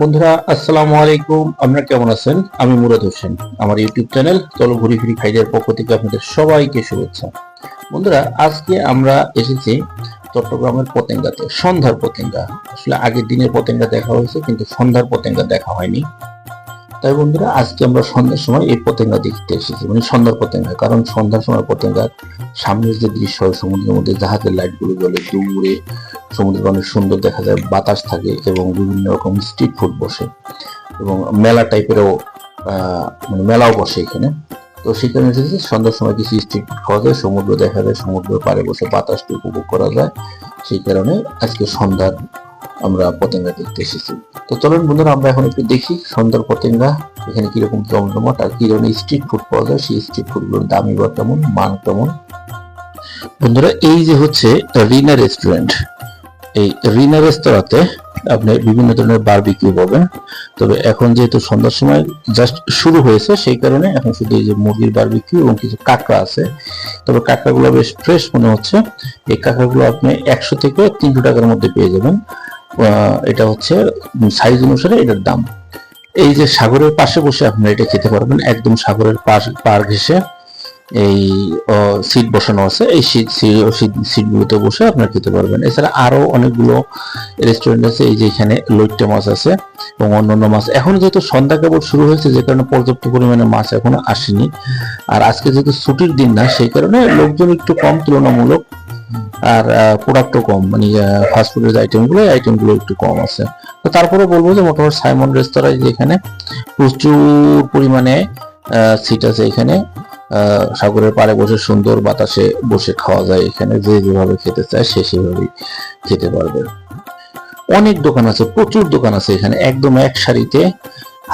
বন্ধুরা, আসসালামু আলাইকুম। আপনারা কেমন আছেন? আমি মুরাদ হোসেন। আমার ইউটিউব চ্যানেল চলো ঘুরি ফিরি খাইদের পক্ষ থেকে আপনাদের সবাইকে শুভেচ্ছা। বন্ধুরা, আজকে আমরা এসেছি চট্টগ্রামের পতেঙ্গাতে, সন্ধ্যার পতেঙ্গা। আসলে আগের দিনের পতেঙ্গা দেখা হয়েছে, কিন্তু সন্ধ্যার পতেঙ্গা দেখা হয়নি। তাই বন্ধুরা, আজকে আমরা সন্ধ্যার সময় এই পতেঙ্গা দেখতে এসেছি। মানে সন্ধ্যার পতেঙ্গা, কারণ সন্ধ্যার সময় পতেঙ্গার সামনের যে দৃশ্য হয়, সমুদ্রের মধ্যে জাহাজের লাইটগুলো জ্বলে দূরে সমুদ্র অনেক সুন্দর দেখা যায়, বাতাস থাকে এবং বিভিন্ন রকম স্ট্রিট ফুড বসে এবং মেলা টাইপেরও মানে মেলাও বসে এখানে। তো সেখানে এসেছে সন্ধ্যার সময় কিছু স্ট্রিট ফুড খাওয়া যায়, সমুদ্র দেখা যায় সমুদ্র পাড়ে বসে বাতাসটি উপভোগ করা যায়। সেই কারণে আজকে সন্ধ্যার আমরা পতেঙ্গা দেখতে এসেছি। তো চলুন বন্ধুরা, আমরা এখন একটু দেখি সন্ধ্যার পতেঙ্গা, এখানে কীরকম জমজমাট আর কি ধরনের স্ট্রিট ফুড পাওয়া যায়, সেই স্ট্রিট ফুডগুলোর দামি বা কেমন, মান কেমন। বন্ধুরা, এই যে হচ্ছে রিনা রেস্টুরেন্ট এই রিনা রেস্তোরাঁতে আপনি বিভিন্ন ধরনের বারবিকিউ পাবেন। তবে এখন যেহেতু সন্ধ্যার সময় জাস্ট শুরু হয়েছে, সেই কারণে এখন শুধু এই যে মুরগির বারবিকিউ এবং কিছু কাঁকড়া আছে। তবে কাঁকড়াগুলো বেশ ফ্রেশ মনে হচ্ছে। এই কাঁকড়াগুলো আপনি একশো থেকে তিনশো টাকার মধ্যে পেয়ে যাবেন। এটা হচ্ছে সাইজ অনুসারে এটার দাম। এই যে সাগরের পাশে বসে আপনারা এটা খেতে পারবেন, একদম সাগরের পাশ পার ঘেসে এই সিট বসানো আছে। এই সিট সিট গুলোতে বসে আপনারা খেতে পারবেন। এছাড়া আরও অনেকগুলো রেস্টুরেন্ট আছে, এই যে এখানে লইট্টে মাছ আছে এবং অন্যান্য মাছ। এখন যেহেতু সন্ধ্যা কেবল শুরু হয়েছে, যে কারণে পর্যাপ্ত পরিমাণে মাছ এখনও আসেনি। আর আজকে যেহেতু ছুটির দিন না, সেই কারণে লোকজন একটু কম তুলনামূলক আর প্রোডাক্টও কম মানে ফাস্টফুডের যে আইটেমগুলো আইটেমগুলো একটু কম আছে। তো তারপরে বলব যে মোটামুটি সাইমন রেস্তোরাঁয় যে এখানে প্রচুর পরিমাণে সিট আছে এখানে। সাগরের পাড়ে বসে সুন্দর বাতাসে বসে খাওয়া যায় এখানে। যে যেভাবে খেতে চায় সে সেভাবেই খেতে পারবে। অনেক দোকান আছে, প্রচুর দোকান আছে এখানে। একদম এক সারিতে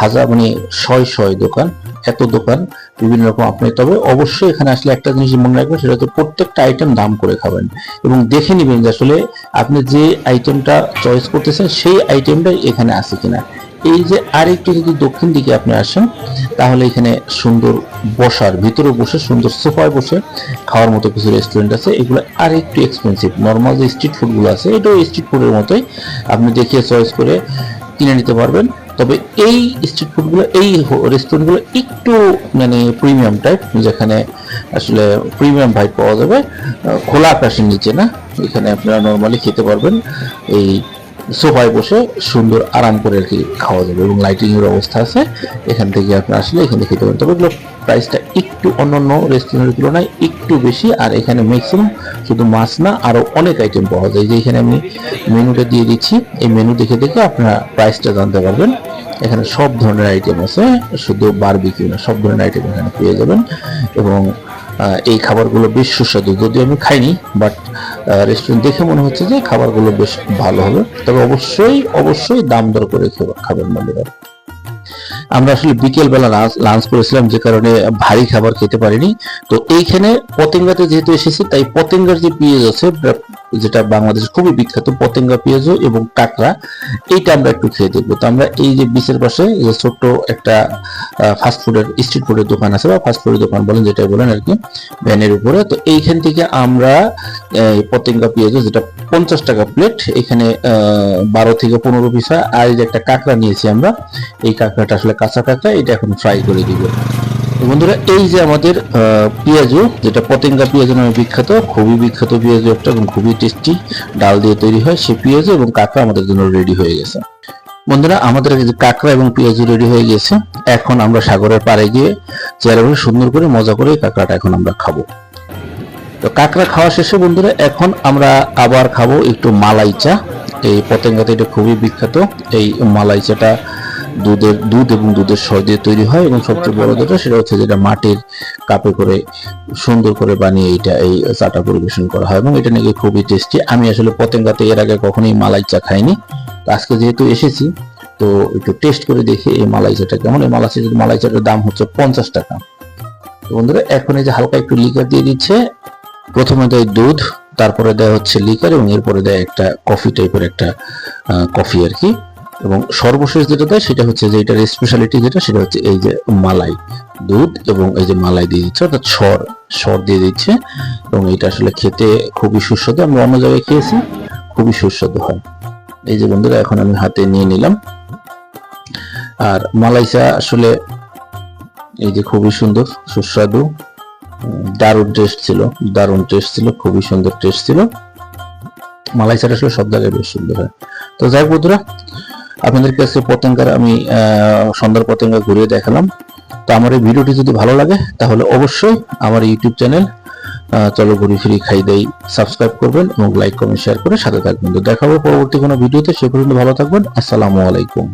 হাজার মানে শয় শয় দোকান। এত দোকান, বিভিন্ন রকম আপনি তবে অবশ্যই এখানে আসলে একটা জিনিস মনে রাখবেন, সেটা হচ্ছে প্রত্যেকটা আইটেম দাম করে খাবেন। এবং দেখে নেবেন যে আসলে আপনি যে আইটেমটা চয়েস করতেছেন, সেই আইটেমটাই এখানে আছে কিনা। এই যে আরেকটু যদি দক্ষিণ দিকে আপনি আসেন, তাহলে এখানে সুন্দর বসার, ভিতরে বসে সুন্দর সোফায় বসে খাওয়ার মতো কিছু রেস্টুরেন্ট আছে। এগুলো আর একটু এক্সপেন্সিভ নর্মাল যে স্ট্রিট ফুডগুলো আছে, এটাও স্ট্রিট ফুডের মতোই আপনি দেখিয়ে চয়েস করে কিনে নিতে পারবেন। তবে এই স্ট্রিট ফুডগুলো এই রেস্টুরেন্টগুলো একটু মানে প্রিমিয়াম টাইপ যেখানে আসলে প্রিমিয়াম ভাইব পাওয়া যাবে। খোলা আকাশের নিচে না? এখানে আপনারা নর্মালি খেতে পারবেন এই সোফায় বসে সুন্দর আরাম করে আর কি খাওয়া যাবে এবং লাইটিংয়ের অবস্থা আছে। এখান থেকে আপনি আসলে এখানে খেতে পারেন। তবে প্রাইসটা একটু অন্যান্য রেস্টুরেন্টের তুলনায় একটু বেশি। আর এখানে ম্যাক্সিমাম শুধু মাছ না, আরও অনেক আইটেম পাওয়া যায়। যে এখানে আমি মেনুটা দিয়ে দিচ্ছি, এই মেনু দেখে দেখে আপনারা প্রাইসটা জানতে পারবেন। এখানে সব ধরনের আইটেম আছে, শুধু বারবিকিউ না, সব ধরনের আইটেম এখানে পেয়ে যাবেন। এবং এই খাবারগুলো বেশ সুস্বাদু। যদিও আমি খাইনি বাট রেস্টুরেন্ট দেখে মনে হচ্ছে যে খাবারগুলো বেশ ভালো হবে। তবে অবশ্যই অবশ্যই দাম দর করে খাবার বন্ধুরা। আমরা আসলে বিকেল বেলা লাঞ্চ করেছিলাম যে কারণে ভারী খাবার খেতে পারিনি। তো এইখানে পতেঙ্গাতে যেহেতু এসেছি, তাই পতেঙ্গার যে পেঁয়াজ আছে যেটা বাংলাদেশ খুবই বিখ্যাত, পতেঙ্গা পেঁয়াজ এবং কাঁকড়া, এইটা আমরা একটু খেয়ে দেখব। তো আমরা এই যে বিচের পাশে যে ছোট্ট একটা ফাস্ট ফুডের স্ট্রিট ফুডের দোকান আছে বা ফাস্ট ফুডের দোকান বলেন যেটা বলেন আর কি, ভ্যানের উপরে। তো এইখান থেকে আমরা পতেঙ্গা পেঁয়াজ যেটা পঞ্চাশ টাকা প্লেট এখানে বারো থেকে পনেরো পিস, আর এই যে একটা কাঁকড়া নিয়েছি আমরা, এই কাঁকড়াটা আসলে কাঁচা কাঁকড়া, এটা এখন ফ্রাই করে দিব। বন্ধুরা, এই যে আমাদের পেঁয়াজু, যেটা পতেঙ্গা পেঁয়াজু নামে বিখ্যাত, খুবই বিখ্যাত পেঁয়াজু একটা এবং খুবই টেস্টি ডাল দিয়ে তৈরি হয় সে পেঁয়াজু এবং কাঁকড়া আমাদের জন্য রেডি হয়ে গেছে। বন্ধুরা, আমাদের কাঁকড়া এবং পেঁয়াজু রেডি হয়ে গেছে। এখন আমরা সাগরের পাড়ে গিয়ে চেয়ারে সুন্দর করে মজা করে কাঁকড়াটা এখন আমরা খাব। তো কাঁকড়া খাওয়া শেষে বন্ধুরা, এখন আমরা আবার খাব একটু মালাই চা। এই পতেঙ্গাতে এটা খুবই বিখ্যাত, এই মালাই চাটা দুধের, দুধ এবং দুধের সর দিয়ে তৈরি হয় এবং সবচেয়ে বড় যেটা সেটা হচ্ছে যেটা মাটির কাপে করে সুন্দর করে বানিয়ে এটা এই চাটা পরিবেশন করা হয় এবং এটা নাকি খুবই টেস্টি আমি আসলে পতেঙ্গাতে এর আগে কখনোই মালাই চা খাইনি। আজকে যেহেতু এসেছি, তো একটু টেস্ট করে দেখি এই মালাই চাটা কেমন। এই মালাই চা মালাই চাটার দাম হচ্ছে পঞ্চাশ টাকা। তো বন্ধুরা, এখন এই যে হালকা একটু লিকার দিয়ে দিচ্ছে। প্রথমে দেয় দুধ, তারপরে দেয় হচ্ছে লিকার এবং এরপরে দেয় একটা কফি টাইপের একটা কফি আর কি। এবং সর্বশেষ যেটা দেয় সেটা হচ্ছে যে এটার স্পেশালিটি যেটা, সেটা হচ্ছে এই যে মালাই দুধ এবং এই যে মালাই দিয়ে দিচ্ছে, অর্থাৎ সর সর দিয়ে দিচ্ছে। এবং এটা আসলে খেতে খুবই সুস্বাদু। আমি অন্য জায়গায় খেয়েছি, খুবই সুস্বাদু হয়। এই যে বন্ধুরা, এখন আমি হাতে নিয়ে নিলাম। আর মালাইসা আসলে এই যে খুবই সুন্দর, সুস্বাদু, দারুণ টেস্ট ছিল, দারুণ টেস্ট ছিল, খুবই সুন্দর টেস্ট ছিল। মালাইসাটা আসলে সব জায়গায় বেশ সুন্দর হয়। তো যাই বন্ধুরা আপনাদের কাছে পতেঙ্গার আমি সন্ধ্যার পতেঙ্গা ঘুরিয়ে দেখালাম। তো আমার এই ভিডিওটি যদি ভালো লাগে, তাহলে অবশ্যই আমার ইউটিউব চ্যানেল চলো ঘুরি ফিরি খাই দেই, সাবস্ক্রাইব করবেন এবং লাইক, কমেন্ট শেয়ার করে সাথে থাকবেন। তো দেখাবো পরবর্তী কোনো ভিডিওতে, সে পর্যন্ত ভালো থাকবেন। আসসালামু আলাইকুম।